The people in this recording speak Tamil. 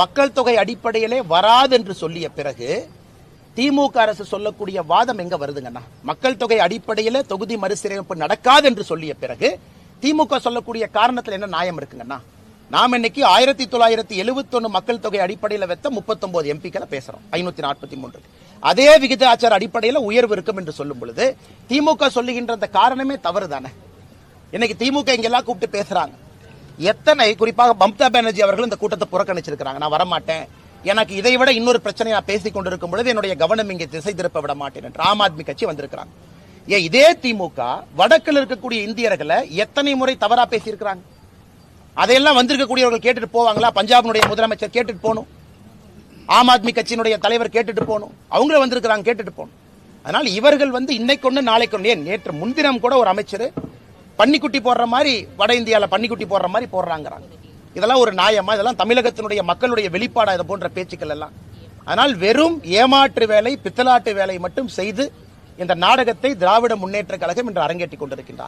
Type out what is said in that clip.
மக்கள் தொகை அடிப்படையிலே வராது என்று சொல்லிய பிறகு திமுக அரசு சொல்லக்கூடிய வாதம் எங்க வருதுங்கண்ணா? மக்கள் தொகை அடிப்படையில தொகுதி மறுசீரமைப்பு நடக்காது என்று சொல்லிய பிறகு திமுக சொல்லக்கூடிய காரணத்துல என்ன நியாயம் இருக்குங்கண்ணா? நாம் இன்னைக்கு ஆயிரத்தி தொள்ளாயிரத்தி எழுபத்தொன்னு மக்கள் தொகை அடிப்படையில் வைத்த முப்பத்தொன்பது எம்பிக்களை பேசுறோம். ஐநூத்தி நாற்பத்தி மூன்று. அதே விகிதாச்சார அடிப்படையில் உயர்வு இருக்கும் என்று சொல்லும் பொழுது திமுக சொல்லுகின்ற அந்த காரணமே தவறு தானே இன்னைக்கு திமுக இங்கெல்லாம் கூப்பிட்டு பேசுறாங்க. எத்தனை குறிப்பாக மம்தா பானர்ஜி அவர்கள் இந்த கூட்டத்தை புறக்கணிச்சிருக்கிறாங்க. நான் வரமாட்டேன். எனக்கு இதை விட இன்னொரு பிரச்சனை நான் பேசிக் கொண்டிருக்கும் பொழுது என்னுடைய கவனம் இங்கே திசை திருப்ப விட மாட்டேன் என்று ஆம் ஆத்மி கட்சி வந்திருக்கிறாங்க. ஏன் இதே திமுக வடக்கில் இருக்கக்கூடிய இந்தியர்களை எத்தனை முறை தவறா பேசியிருக்கிறாங்க? அதையெல்லாம் வந்திருக்கக்கூடியவர்கள் கேட்டுட்டு போவாங்களா? பஞ்சாபினுடைய முதலமைச்சர் கேட்டுட்டு போகணும். ஆம் ஆத்மி கட்சியினுடைய தலைவர் கேட்டுட்டு போகணும். அவங்களும் வந்திருக்கிறாங்க கேட்டுட்டு போகணும். அதனால் இவர்கள் வந்து இன்னைக்கு ஒன்று நாளைக்கு ஒன்று ஏன் நேற்று முன்தினம் கூட ஒரு அமைச்சர் பன்னிக்குட்டி போடுற மாதிரி வட இந்தியாவில் பன்னிக்குட்டி போடுற மாதிரி போடுறாங்கிறாங்க. இதெல்லாம் ஒரு நியாயமா? இதெல்லாம் தமிழகத்தினுடைய மக்களுடைய வெளிப்பாடா இது போன்ற பேச்சுக்கள் எல்லாம். அதனால் வெறும் ஏமாற்று வேலை பித்தலாட்டு வேலை மட்டும் செய்து இந்த நாடகத்தை திராவிட முன்னேற்ற கழகம் இன்று அரங்கேற்றிக் கொண்டிருக்கின்றார்